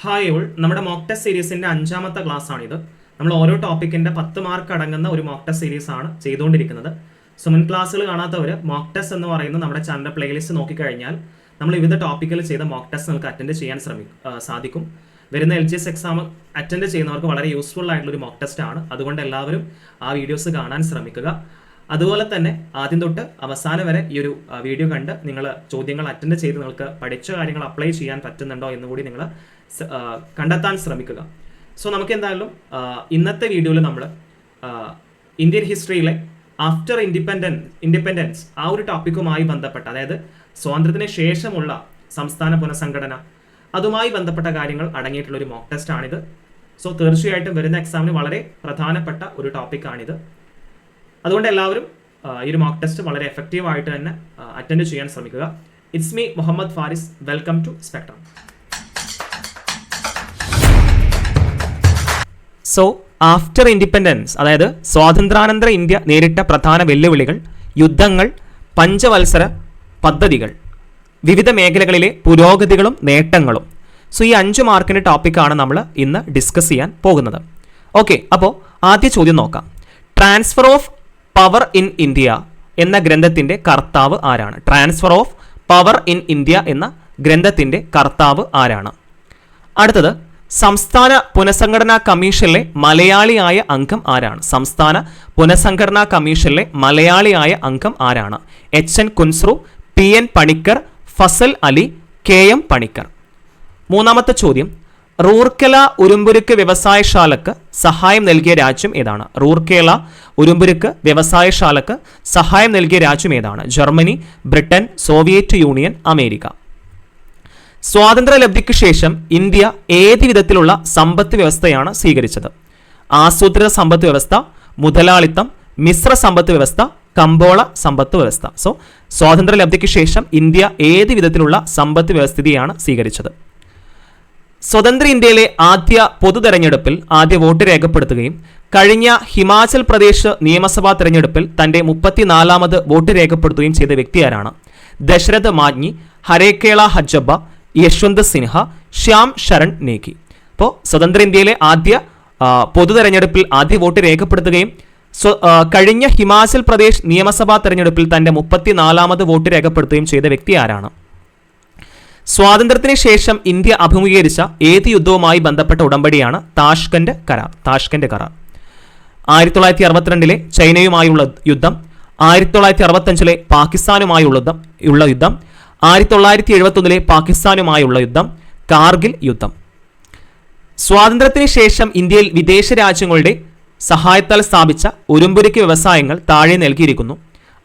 Hi all നമ്മുടെ mock test സീരീസിന്റെ അഞ്ചാമത്തെ ക്ലാസ് ആണിത് നമ്മൾ ഓരോ ടോപ്പിക്കിന്റെ പത്ത് മാർക്ക് അടങ്ങുന്ന ഒരു മോക്ക് ടെസ്റ്റ് സീരീസ് ആണ് ചെയ്തുകൊണ്ടിരിക്കുന്നത്. സോ മുൻ ക്ലാസ്സുകൾ കാണാത്തവർ മോക്ക് ടെസ്റ്റ് എന്ന് പറയുന്ന നമ്മുടെ ചാനൽ പ്ലേലിസ്റ്റ് നോക്കിക്കഴിഞ്ഞാൽ നമ്മൾ വിവിധ ടോപ്പിക്കിൽ ചെയ്ത മോക്ക് ടെസ്റ്റ് നമുക്ക് അറ്റൻഡ് ചെയ്യാൻ ശ്രമിക്കും സാധിക്കും. വരുന്ന L G S exam attend ചെയ്യുന്നവർക്ക് വളരെ യൂസ്ഫുൾ ആയിട്ടുള്ള ഒരു മോക്ക് ടെസ്റ്റ് ആണ്. അതുകൊണ്ട് എല്ലാവരും ആ വീഡിയോസ് കാണാൻ ശ്രമിക്കുക. അതുപോലെ തന്നെ ആദ്യം തൊട്ട് അവസാനം വരെ ഈ ഒരു വീഡിയോ കണ്ട് നിങ്ങൾ ചോദ്യങ്ങൾ അറ്റൻഡ് ചെയ്ത് നിങ്ങൾക്ക് പഠിച്ച കാര്യങ്ങൾ അപ്ലൈ ചെയ്യാൻ പറ്റുന്നുണ്ടോ എന്ന് കൂടി നിങ്ങൾ കണ്ടെത്താൻ ശ്രമിക്കുക. സോ നമുക്ക് എന്തായാലും ഇന്നത്തെ വീഡിയോയിൽ നമ്മൾ ഇന്ത്യൻ ഹിസ്റ്ററിയിലെ ആഫ്റ്റർ ഇൻഡിപെൻഡൻസ് ഇൻഡിപെൻഡൻസ് ആ ഒരു ടോപ്പിക്കുമായി ബന്ധപ്പെട്ട അതായത് സ്വാതന്ത്ര്യത്തിന് ശേഷമുള്ള സംസ്ഥാന പുനഃസംഘടന അതുമായി ബന്ധപ്പെട്ട കാര്യങ്ങൾ അടങ്ങിയിട്ടുള്ള ഒരു മോക്ക് ടെസ്റ്റ് ആണിത്. സോ തീർച്ചയായിട്ടും വരുന്ന എക്സാമിന് വളരെ പ്രധാനപ്പെട്ട ഒരു ടോപ്പിക്കാണിത് അതുകൊണ്ട് എല്ലാവരും ഈ ഒരു മോക്ക് ടെസ്റ്റ് വളരെ എഫക്റ്റീവ് ആയിട്ട് തന്നെ അറ്റൻഡ് ചെയ്യാൻ ശ്രമിക്കുക. It's me Muhammad Faris welcome to Spectrum so after independence അതായത് സ്വാതന്ത്ര്യാനന്തര ഇന്ത്യ നേരിട്ട പ്രധാന വെല്ലുവിളികൾ യുദ്ധങ്ങൾ പഞ്ചവത്സര പദ്ധതികൾ വിവിധ മേഖലകളിലെ പുരോഗതികളും നേട്ടങ്ങളും. സോ ഈ അഞ്ച് മാർക്കിന്റെ ടോപ്പിക്കാണ് നമ്മൾ ഇന്ന് ഡിസ്കസ് ചെയ്യാൻ പോകുന്നത്. ഓക്കെ അപ്പോൾ ആദ്യ ചോദ്യം നോക്കാം. Transfer of power in India എന്ന ഗ്രന്ഥത്തിന്റെ കർത്താവ് ആരാണ്? Transfer of power in India എന്ന ഗ്രന്ഥത്തിന്റെ കർത്താവ് ആരാണ്? അടുത്തത് സംസ്ഥാന പുനഃസംഘടനാ കമ്മീഷനിലെ മലയാളിയായ അംഗം ആരാണ്? സംസ്ഥാന പുനഃസംഘടനാ കമ്മീഷനിലെ മലയാളിയായ അംഗം ആരാണ്? H N Kunzru P N Panikkar Fazal Ali K M Panikkar മൂന്നാമത്തെ ചോദ്യം റൂർക്കല ഉരുമ്പുരുക്ക് വ്യവസായശാലക്ക് സഹായം നൽകിയ രാജ്യം ഏതാണ്? റൂർക്കേല ഉരുമ്പുരുക്ക് വ്യവസായശാലക്ക് സഹായം നൽകിയ രാജ്യം ഏതാണ്? Germany Britain Soviet Union America. സ്വാതന്ത്ര്യലബ്ധിക്ക് ശേഷം ഇന്ത്യ ഏത് വിധത്തിലുള്ള സമ്പത്ത് വ്യവസ്ഥയാണ് സ്വീകരിച്ചത്? ആസൂത്രിത സമ്പത്ത് വ്യവസ്ഥ മുതലാളിത്തം മിശ്ര സമ്പത്ത് വ്യവസ്ഥ കമ്പോള സമ്പത്ത് വ്യവസ്ഥ. സോ സ്വാതന്ത്ര്യലബ്ധിക്ക് ശേഷം ഇന്ത്യ ഏത് വിധത്തിലുള്ള സമ്പത്ത് വ്യവസ്ഥിതിയാണ് സ്വീകരിച്ചത്? സ്വതന്ത്ര ഇന്ത്യയിലെ ആദ്യ പൊതു തെരഞ്ഞെടുപ്പിൽ ആദ്യ വോട്ട് രേഖപ്പെടുത്തുകയും കഴിഞ്ഞ ഹിമാചൽ പ്രദേശ് നിയമസഭാ തെരഞ്ഞെടുപ്പിൽ തന്റെ മുപ്പത്തിനാലാമത് വോട്ട് രേഖപ്പെടുത്തുകയും ചെയ്ത വ്യക്തിയാരാണ്. ദശരഥ മാജ്ഞി ഹരേകേള ഹജ്ജബ്ബ യശ്വന്ത് സിൻഹ ശ്യാം ശരൺ നേഗി അപ്പോൾ സ്വതന്ത്ര ഇന്ത്യയിലെ ആദ്യ പൊതു തെരഞ്ഞെടുപ്പിൽ ആദ്യ വോട്ട് രേഖപ്പെടുത്തുകയും കഴിഞ്ഞ ഹിമാചൽ പ്രദേശ് നിയമസഭാ തെരഞ്ഞെടുപ്പിൽ തന്റെ മുപ്പത്തിനാലാമത് വോട്ട് രേഖപ്പെടുത്തുകയും ചെയ്ത വ്യക്തി ആരാണ് സ്വാതന്ത്ര്യത്തിന് ശേഷം ഇന്ത്യ അഭിമുഖീകരിച്ച ഏത് യുദ്ധവുമായി ബന്ധപ്പെട്ട ഉടമ്പടിയാണ് താഷ്കന്റ് കരാർ താഷ്കന്റ് കരാർ. ആയിരത്തി തൊള്ളായിരത്തി അറുപത്തിരണ്ടിലെ ചൈനയുമായുള്ള യുദ്ധം ആയിരത്തി തൊള്ളായിരത്തി അറുപത്തഞ്ചിലെ പാകിസ്ഥാനുമായുള്ള യുദ്ധം ഉള്ള യുദ്ധം ആയിരത്തി തൊള്ളായിരത്തി എഴുപത്തൊന്നിലെ പാകിസ്ഥാനുമായുള്ള യുദ്ധം കാർഗിൽ യുദ്ധം. സ്വാതന്ത്ര്യത്തിന് ശേഷം ഇന്ത്യയിൽ വിദേശ രാജ്യങ്ങളുടെ സഹായത്താൽ സ്ഥാപിച്ച ഉരുമ്പുരുക്ക് വ്യവസായങ്ങൾ താഴെ നൽകിയിരിക്കുന്നു.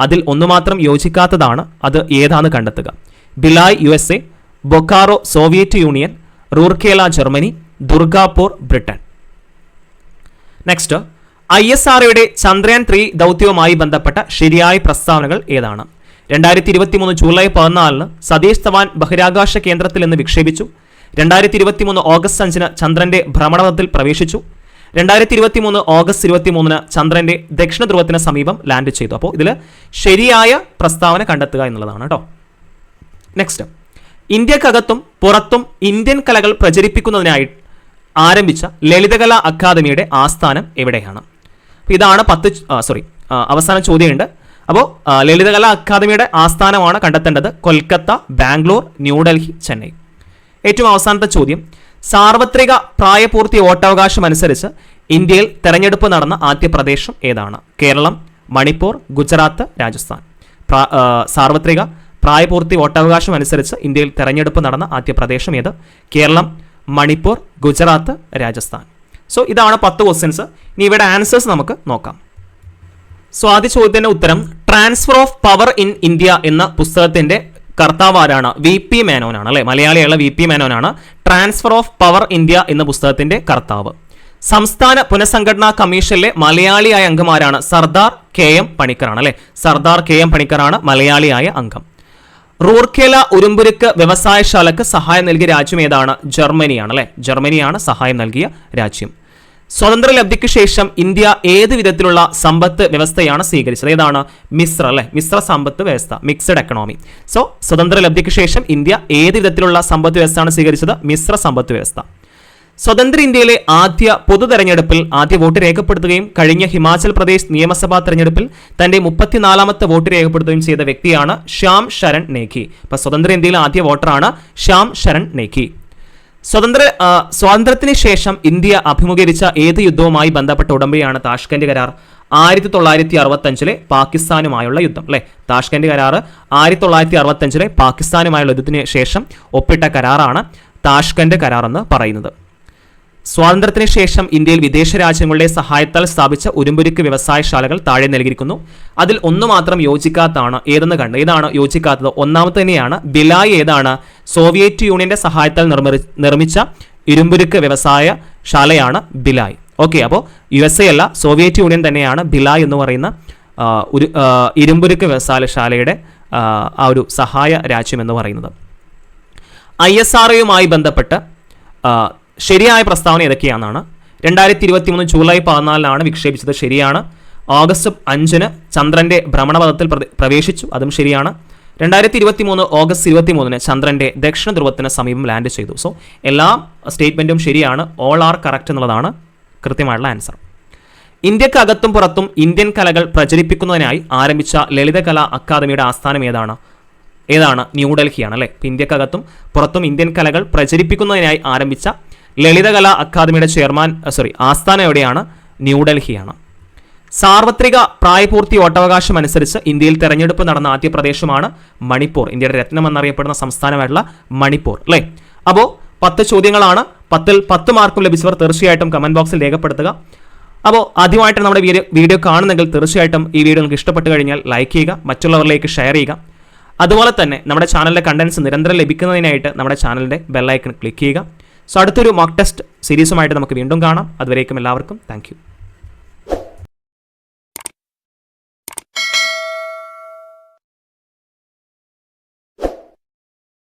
അതിൽ ഒന്നു മാത്രം യോജിക്കാത്തതാണ് അത് ഏതാണ് കണ്ടെത്തുക. Bhilai U S A Bokaro Soviet Union Rourkela Germany Durgapur Britain. Next I S ആർഒയുടെ Chandrayaan three ദൗത്യവുമായി ബന്ധപ്പെട്ട ശരിയായ പ്രസ്താവനകൾ ഏതാണ്? രണ്ടായിരത്തി ഇരുപത്തി മൂന്ന് ജൂലൈ പതിനാലിന് സതീഷ് ധവാൻ ബഹിരാകാശ കേന്ദ്രത്തിൽ നിന്ന് വിക്ഷേപിച്ചു. രണ്ടായിരത്തി ഇരുപത്തി മൂന്ന് ഓഗസ്റ്റ് അഞ്ചിന് ചന്ദ്രന്റെ ഭ്രമണപഥത്തിൽ പ്രവേശിച്ചു. രണ്ടായിരത്തി ഇരുപത്തി മൂന്ന് ഓഗസ്റ്റ് ഇരുപത്തി മൂന്നിന് ചന്ദ്രന്റെ ദക്ഷിണ ധ്രുവത്തിന് സമീപം ലാൻഡ് ചെയ്തു. അപ്പോൾ ഇതിൽ ശരിയായ പ്രസ്താവന കണ്ടെത്തുക എന്നുള്ളതാണ് കേട്ടോ. നെക്സ്റ്റ് ഇന്ത്യക്കകത്തും പുറത്തും ഇന്ത്യൻ കലകൾ പ്രചരിപ്പിക്കുന്നതിനായി ആരംഭിച്ച ലളിതകലാ അക്കാദമിയുടെ ആസ്ഥാനം എവിടെയാണ്? ഇതാണ് പത്ത് സോറി അവസാന ചോദ്യമുണ്ട്. അപ്പോൾ ലളിതകലാ അക്കാദമിയുടെ ആസ്ഥാനമാണ് കണ്ടെത്തേണ്ടത് കൊൽക്കത്ത ബാംഗ്ലൂർ ന്യൂഡൽഹി ചെന്നൈ. ഏറ്റവും അവസാനത്തെ ചോദ്യം. സാർവത്രിക പ്രായപൂർത്തി വോട്ടവകാശം അനുസരിച്ച് ഇന്ത്യയിൽ തെരഞ്ഞെടുപ്പ് നടന്ന ആദ്യ പ്രദേശം ഏതാണ്? കേരളം മണിപ്പൂർ ഗുജറാത്ത് രാജസ്ഥാൻ. സാർവത്രിക പ്രായപൂർത്തി വോട്ടവകാശം അനുസരിച്ച് ഇന്ത്യയിൽ തെരഞ്ഞെടുപ്പ് നടന്ന ആദ്യ പ്രദേശം ഏത്? കേരളം മണിപ്പൂർ ഗുജറാത്ത് രാജസ്ഥാൻ. സോ ഇതാണ് പത്ത് ക്വസ്റ്റ്യൻസ് ഇനി ഇവിടെ ആൻസേഴ്സ് നമുക്ക് നോക്കാം. സോ ആദ്യ ചോദ്യത്തിന്റെ ഉത്തരം transfer of power in India എന്ന പുസ്തകത്തിന്റെ കർത്താവ് ആരാണ്? വി പി മേനോനാണ് അല്ലെ? മലയാളിയുള്ള വി പി മേനോനാണ് ട്രാൻസ്ഫർ ഓഫ് പവർ ഇന്ത്യ എന്ന പുസ്തകത്തിന്റെ കർത്താവ്. സംസ്ഥാന പുനഃസംഘടനാ കമ്മീഷനിലെ മലയാളിയായ അംഗമാരാണ് സർദാർ കെ എം പണിക്കറാണ് അല്ലെ? സർദാർ കെ എം പണിക്കറാണ് മലയാളിയായ അംഗം. റൂർക്കേല ഉരുമ്പുരുക്ക് വ്യവസായശാലക്ക് സഹായം നൽകിയ രാജ്യം ഏതാണ്? ജർമ്മനിയാണ് അല്ലെ? ജർമ്മനിയാണ് സഹായം നൽകിയ രാജ്യം. സ്വാതന്ത്ര്യലബ്ധിക്ക് ശേഷം ഇന്ത്യ ഏത് വിധത്തിലുള്ള സമ്പത്ത് വ്യവസ്ഥയാണ് സ്വീകരിച്ചത്? ഏതാണ്? മിശ്ര അല്ലെ? മിശ്ര സമ്പത്ത് വ്യവസ്ഥ മിക്സഡ് എക്കണോമി സോ സ്വതന്ത്ര ലബ്ധിക്ക് ശേഷം ഇന്ത്യ ഏത് വിധത്തിലുള്ള സമ്പത്ത് വ്യവസ്ഥയാണ് സ്വീകരിച്ചത്? മിശ്ര സമ്പത്ത് വ്യവസ്ഥ. സ്വതന്ത്ര ഇന്ത്യയിലെ ആദ്യ പൊതു തെരഞ്ഞെടുപ്പിൽ ആദ്യ വോട്ട് രേഖപ്പെടുത്തുകയും കഴിഞ്ഞ ഹിമാചൽ പ്രദേശ് നിയമസഭാ തെരഞ്ഞെടുപ്പിൽ തന്റെ മുപ്പത്തിനാലാമത്തെ വോട്ട് രേഖപ്പെടുത്തുകയും ചെയ്ത വ്യക്തിയാണ് ശ്യാം ശരൺ നേഖി. അപ്പൊ സ്വതന്ത്ര ഇന്ത്യയിലെ ആദ്യ വോട്ടറാണ് ശ്യാം ശരൺ നേഖി. സ്വതന്ത്ര സ്വാതന്ത്ര്യത്തിന് ശേഷം ഇന്ത്യ അഭിമുഖീകരിച്ച ഏത് യുദ്ധവുമായി ബന്ധപ്പെട്ട ഉടമ്പടിയാണ് താഷ്കന്റ് കരാർ? ആയിരത്തി തൊള്ളായിരത്തി അറുപത്തഞ്ചിലെ പാകിസ്ഥാനുമായുള്ള യുദ്ധം അല്ലെ? താഷ്കന്റ് കരാർ ആയിരത്തി തൊള്ളായിരത്തി അറുപത്തഞ്ചിലെ പാകിസ്ഥാനുമായുള്ള യുദ്ധത്തിന് ശേഷം ഒപ്പിട്ട കരാറാണ് താഷ്കന്റ് കരാർ എന്ന് പറയുന്നത്. സ്വാതന്ത്ര്യത്തിന് ശേഷം ഇന്ത്യയിൽ വിദേശ രാജ്യങ്ങളുടെ സഹായത്താൽ സ്ഥാപിച്ച ഉരുമ്പുരുക്ക് വ്യവസായശാലകൾ താഴെ നൽകിയിരിക്കുന്നു. അതിൽ ഒന്ന് മാത്രം യോജിക്കാത്തതാണ് ഏതെന്ന് കണ്ട്. ഏതാണ് യോജിക്കാത്തത്? ഒന്നാമത്തെ തന്നെയാണ് ബിലായ് ഏതാണ് സോവിയറ്റ് യൂണിയന്റെ സഹായത്താൽ നിർമ്മിച്ച ഇരുമ്പുരുക്ക് വ്യവസായ ശാലയാണ് ബിലായ്. ഓക്കെ അപ്പോൾ യു എസ് എ അല്ല സോവിയറ്റ് യൂണിയൻ തന്നെയാണ് ബിലായ് എന്ന് പറയുന്ന ഒരു ഇരുമ്പുരുക്ക് വ്യവസായശാലയുടെ ആ, ഒരു സഹായ രാജ്യം എന്ന് പറയുന്നത്. ഐ എസ് ആർ ഒയുമായി ബന്ധപ്പെട്ട് ശരിയായ പ്രസ്താവന ഏതൊക്കെയാണെന്നാണ്. രണ്ടായിരത്തി ഇരുപത്തി മൂന്ന് ജൂലൈ പതിനാലിനാണ് വിക്ഷേപിച്ചത് ശരിയാണ്. ഓഗസ്റ്റ് അഞ്ചിന് ചന്ദ്രന്റെ ഭ്രമണപഥത്തിൽ പ്രവേശിച്ചു അതും ശരിയാണ്. രണ്ടായിരത്തി ഇരുപത്തി മൂന്ന് ഓഗസ്റ്റ് ഇരുപത്തി മൂന്നിന് ചന്ദ്രന്റെ ദക്ഷിണ ധ്രുവത്തിന് സമീപം ലാൻഡ് ചെയ്തു. സോ എല്ലാ സ്റ്റേറ്റ്മെന്റും ശരിയാണ്. ഓൾ ആർ കറക്റ്റ് എന്നുള്ളതാണ് കൃത്യമായിട്ടുള്ള ആൻസർ. ഇന്ത്യക്കകത്തും പുറത്തും ഇന്ത്യൻ കലകൾ പ്രചരിപ്പിക്കുന്നതിനായി ആരംഭിച്ച ലളിതകലാ അക്കാദമിയുടെ ആസ്ഥാനം ഏതാണ്? ഏതാണ്? ന്യൂഡൽഹിയാണ് അല്ലേ? ഇന്ത്യക്കകത്തും പുറത്തും ഇന്ത്യൻ കലകൾ പ്രചരിപ്പിക്കുന്നതിനായി ആരംഭിച്ച ലളിതകലാ അക്കാദമിയുടെ ചെയർമാൻ സോറി ആസ്ഥാനം എവിടെയാണ്? ന്യൂഡൽഹിയാണ്. സാർവത്രിക പ്രായപൂർത്തി വോട്ടവകാശം അനുസരിച്ച് ഇന്ത്യയിൽ തെരഞ്ഞെടുപ്പ് നടന്ന ആദ്യ പ്രദേശമാണ് മണിപ്പൂർ. ഇന്ത്യയുടെ രത്നം എന്നറിയപ്പെടുന്ന സംസ്ഥാനമായിട്ടുള്ള മണിപ്പൂർ അല്ലേ? അപ്പോൾ പത്ത് ചോദ്യങ്ങളാണ്. പത്തിൽ പത്ത് മാർക്കും ലഭിച്ചവർ തീർച്ചയായിട്ടും കമന്റ് ബോക്സിൽ രേഖപ്പെടുത്തുക. അപ്പോൾ ആദ്യമായിട്ട് നമ്മുടെ വീഡിയോ വീഡിയോ കാണുന്നെങ്കിൽ തീർച്ചയായിട്ടും ഈ വീഡിയോ നിങ്ങൾക്ക് ഇഷ്ടപ്പെട്ട് കഴിഞ്ഞാൽ ലൈക്ക് ചെയ്യുക മറ്റുള്ളവരിലേക്ക് ഷെയർ ചെയ്യുക. അതുപോലെ തന്നെ നമ്മുടെ ചാനലിലെ കണ്ടൻസ് നിരന്തരം ലഭിക്കുന്നതിനായിട്ട് നമ്മുടെ ചാനലിന്റെ ബെല്ലൈക്കൺ ക്ലിക്ക് ചെയ്യുക. സോ അടുത്തൊരു മോക്ക് ടെസ്റ്റ് സീരീസുമായിട്ട് നമുക്ക് വീണ്ടും കാണാം. അതുവരേക്കും എല്ലാവർക്കും താങ്ക്